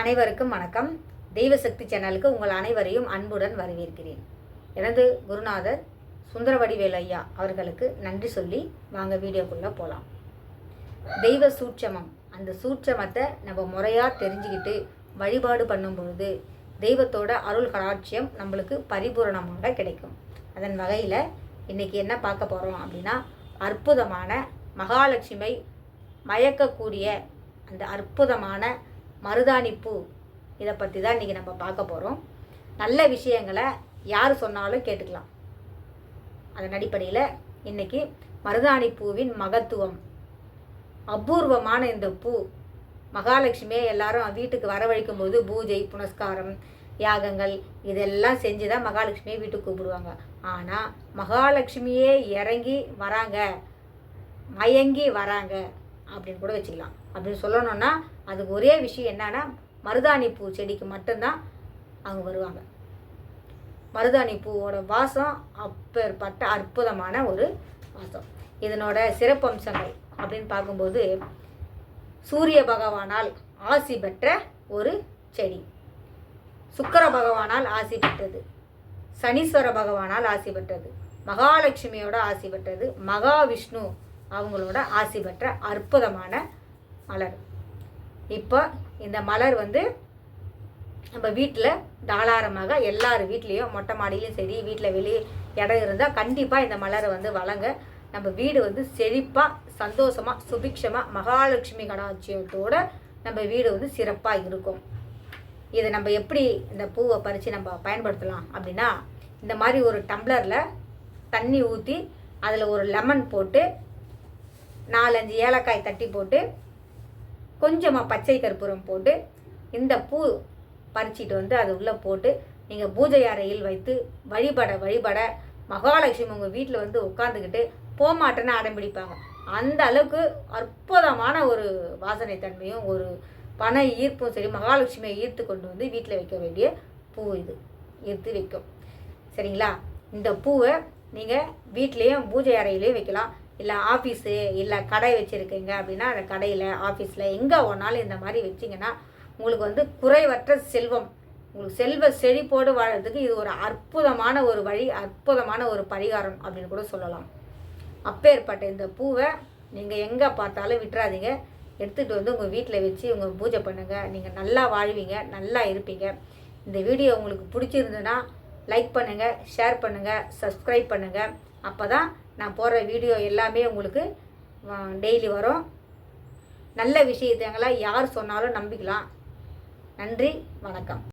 அனைவருக்கும் வணக்கம். தெய்வசக்தி சேனலுக்கு உங்கள் அனைவரையும் அன்புடன் வரவேற்கிறேன். எனது குருநாதர் சுந்தரவடிவேல் ஐயா அவர்களுக்கு நன்றி சொல்லி வாங்க வீடியோக்குள்ளே போகலாம் தெய்வ சூட்சமம். அந்த சூட்சமத்தை நம்ம முறையாக தெரிஞ்சுக்கிட்டு வழிபாடு பண்ணும் பொழுது தெய்வத்தோட அருள் கடாட்சியம் நம்மளுக்கு பரிபூரணமாக கிடைக்கும். அதன் வகையில் இன்றைக்கி என்ன பார்க்க போகிறோம் அப்படின்னா அற்புதமான மகாலட்சுமி மயக்கக்கூடிய அந்த அற்புதமான மருதாணி பூ இதை பற்றி தான் இன்றைக்கி நம்ம பார்க்க போகிறோம் நல்ல விஷயங்களை யார் சொன்னாலும் கேட்டுக்கலாம். அதன் அடிப்படையில் இன்றைக்கி மருதாணி பூவின் மகத்துவம் அபூர்வமான இந்த பூ. மகாலட்சுமியை எல்லாரும் வீட்டுக்கு வரவழைக்கும் போது பூஜை புனஸ்காரம் யாகங்கள் இதெல்லாம் செஞ்சு தான் மகாலட்சுமியை வீட்டுக்கு கூப்பிடுவாங்க. ஆனால் மகாலட்சுமியே இறங்கி வராங்க மயங்கி வராங்க. அப்படின்னு கூட வச்சுக்கலாம். அப்படின்னு சொல்லணும்னா அதுக்கு ஒரே விஷயம் என்னன்னா மருதாணி பூ செடிக்கு மட்டும்தான் அவங்க வருவாங்க. மருதாணி பூவோட வாசம் அப்பேற்பட்ட அற்புதமான ஒரு வாசம். இதனோட சிறப்பம்சங்கள் அப்படின்னு பார்க்கும்போது சூரிய பகவானால் ஆசி பெற்ற ஒரு செடி. சுக்கர பகவானால் ஆசி பெற்றது. சனீஸ்வர பகவானால் ஆசி பெற்றது. மகாலட்சுமியோட ஆசி பெற்றது. மகாவிஷ்ணு அவங்களோட ஆசி பெற்ற அற்புதமான மலர். இப்போ இந்த மலர் வந்து நம்ம வீட்டில் தாளாரமாக எல்லார் வீட்லேயும் மொட்டை மாடியிலையும் சரி வீட்டில் வெளியே இடம் இருந்தால் கண்டிப்பாக இந்த மலரை வந்து வளங்க நம்ம வீடு வந்து செழிப்பாக சந்தோஷமாக சுபிக்ஷமாக மகாலட்சுமி கடாட்சியத்தோடு நம்ம வீடு வந்து சிறப்பாக இருக்கும். இதை நம்ம எப்படி இந்த பூவை பறித்து நம்ம பயன்படுத்தலாம் அப்படின்னா இந்த மாதிரி ஒரு டம்ளரில் தண்ணி ஊற்றி அதில் ஒரு லெமன் போட்டு நாலஞ்சு ஏலக்காய் தட்டி போட்டு கொஞ்சமாக பச்சை கற்பூரம் போட்டு இந்த பூ பறிச்சிட்டு வந்து அது உள்ளே போட்டு நீங்கள் பூஜை அறையில் வைத்து வழிபட வழிபட மகாலட்சுமி உங்கள் வீட்டில் வந்து உட்காந்துக்கிட்டு போமாட்டேன்னு அடம்பிடிப்பாங்க அந்த அளவுக்கு அற்புதமான ஒரு வாசனை தன்மையும் ஒரு பண ஈர்ப்பும் சரி மகாலட்சுமியை ஈர்த்து கொண்டு வந்து வீட்டில் வைக்க வேண்டிய பூ இது. ஈர்த்து வைக்கும். சரிங்களா? இந்த பூவை நீங்கள் வீட்லேயும் பூஜை அறையிலையும் வைக்கலாம். இல்லை ஆஃபீஸு இல்லை கடை வச்சுருக்கீங்க அப்படின்னா அந்த கடையில் ஆஃபீஸில் எங்கே ஒன்றாலும் இந்த மாதிரி வச்சிங்கன்னா உங்களுக்கு வந்து குறைவற்ற செல்வம். உங்களுக்கு செல்வ செழிப்போடு வாழறதுக்கு இது ஒரு அற்புதமான ஒரு வழி அற்புதமான ஒரு பரிகாரம் அப்படின்னு கூட சொல்லலாம். அப்பேற்பட்ட இந்த பூவை நீங்கள் எங்கே பார்த்தாலும் விட்டுறாதீங்க. எடுத்துகிட்டு வந்து உங்கள் வீட்டில் வச்சு உங்கள் பூஜை பண்ணுங்கள் நீங்கள் நல்லா வாழ்வீங்க நல்லா இருப்பீங்க. இந்த வீடியோ உங்களுக்கு பிடிச்சிருந்ததுன்னா லைக் பண்ணுங்கள் ஷேர் பண்ணுங்கள் சப்ஸ்கிரைப் பண்ணுங்கள் அப்போ தான் நான் போடுற வீடியோ எல்லாமே உங்களுக்கு டெய்லி வரும். நல்ல விஷயத்தங்களை யார் சொன்னாலும் நம்பிக்கலாம். நன்றி வணக்கம்.